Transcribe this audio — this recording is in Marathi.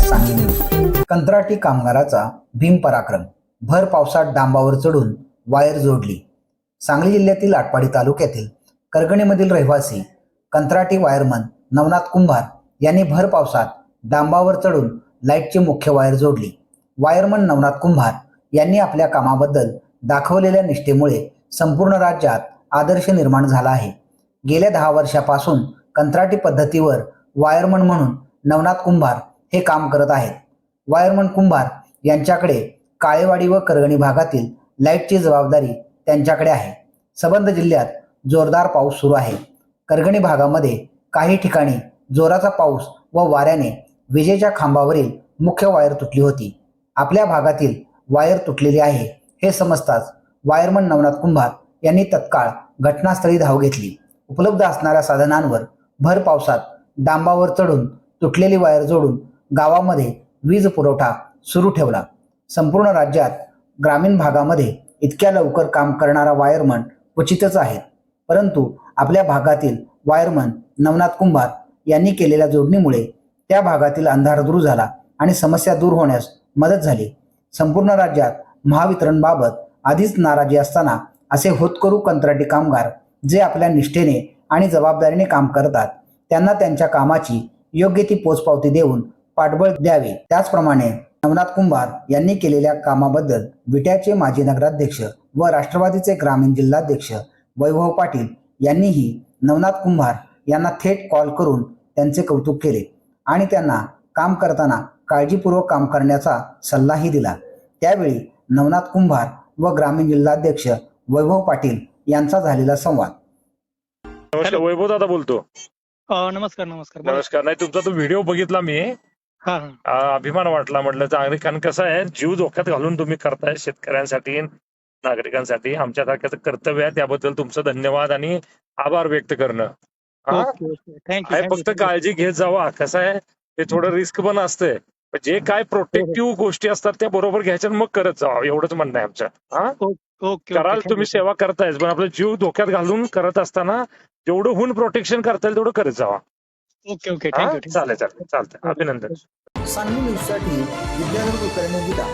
सांगली. न्यूज कंत्राटी कामगाराचा भीम पराक्रम. भर पावसात डांबावर चढून वायर जोडली. सांगली जिल्ह्यातील आटपाडी तालुक्यातील करगणीमधील रहिवासी कंत्राटी वायरमन नवनाथ कुंभार यांनी भर पावसात डांबावर चढून लाईटची मुख्य वायर जोडली. वायरमन नवनाथ कुंभार यांनी आपल्या कामाबद्दल दाखवलेल्या निष्ठेमुळे संपूर्ण राज्यात आदर्श निर्माण झाला आहे. गेल्या दहा वर्षापासून कंत्राटी पद्धतीवर वायरमन म्हणून नवनाथ कुंभार हे काम करत आहेत. वायरमन कुंभार यांच्याकडे काळेवाडी व करगणी भागातील लाईटची जबाबदारी त्यांच्याकडे आहे. सबंध जिल्ह्यात जोरदार पाऊस सुरू आहे. करगणी भागामध्ये काही ठिकाणी जोराचा पाऊस व वाऱ्याने विजेच्या खांबावरील मुख्य वायर तुटली होती. आपल्या भागातील वायर तुटलेली आहे हे समजताच वायरमन नवनाथ कुंभार यांनी तत्काळ घटनास्थळी धाव घेतली. उपलब्ध असणाऱ्या साधनांवर भर पावसात डांबावर चढून तुटलेली वायर जोडून गावामध्ये वीज पुरवठा सुरू ठेवला. संपूर्ण राज्यात ग्रामीण भागामध्ये इतक्या लवकर काम करणारा वायरमन क्वचितच आहे. परंतु आपल्या भागातील वायरमन नवनाथ कुंभार यांनी केलेल्या जोडणीमुळे त्या भागातील अंधार दूर झाला आणि समस्या दूर होण्यास मदत झाली. संपूर्ण राज्यात महावितरणबाबत आधीच नाराजी असताना असे होतकरू कंत्राटी कामगार जे आपल्या निष्ठेने आणि जबाबदारीने काम करतात त्यांना त्यांच्या कामाची योग्य ती पोचपावती देऊन पाठबळ द्यावे. त्याचप्रमाणे नवनाथ कुंभार यांनी केलेल्या कामाबद्दल विट्याचे माजी नगराध्यक्ष व राष्ट्रवादीचे ग्रामीण जिल्हाध्यक्ष वैभव पाटील यांनीही नवनाथ कुंभार यांना थेट कॉल करून त्यांचे कौतुक केले आणि त्यांना काम करताना काळजीपूर्वक काम करण्याचा सल्लाही दिला. त्यावेळी नवनाथ कुंभार व ग्रामीण जिल्हाध्यक्ष वैभव पाटील यांचा झालेला संवाद. वैभव दादा बोलतो. अ, नमस्कार नमस्कार. नमस्कार. नाही तुमचा तो व्हिडिओ बघितला मी. अभिमान वाटला म्हटलं चांगली कारण कसं आहे जीव धोक्यात घालून तुम्ही करताय शेतकऱ्यांसाठी नागरिकांसाठी आमच्या सारख्याचं कर्तव्य आहे त्याबद्दल तुमचं धन्यवाद आणि आभार व्यक्त करणं. हा? फक्त काळजी घेत जावा. कसं आहे ते थोडं रिस्क पण असतंय. जे काय प्रोटेक्टिव्ह गोष्टी असतात त्या बरोबर घ्यायच्या मग करत जावा. एवढंच म्हणणं आहे आमचं. हा कराल तुम्ही सेवा करतायच पण आपलं जीव धोक्यात घालून करत असताना जेवढं होऊन प्रोटेक्शन करता येईल तेवढं करत जावा. Okay okay? थँक्यू चालेल चालेल. चालतंय. अभिनंदन. सांगली न्यूजसाठी विद्याधर कुलकर्णी गीता.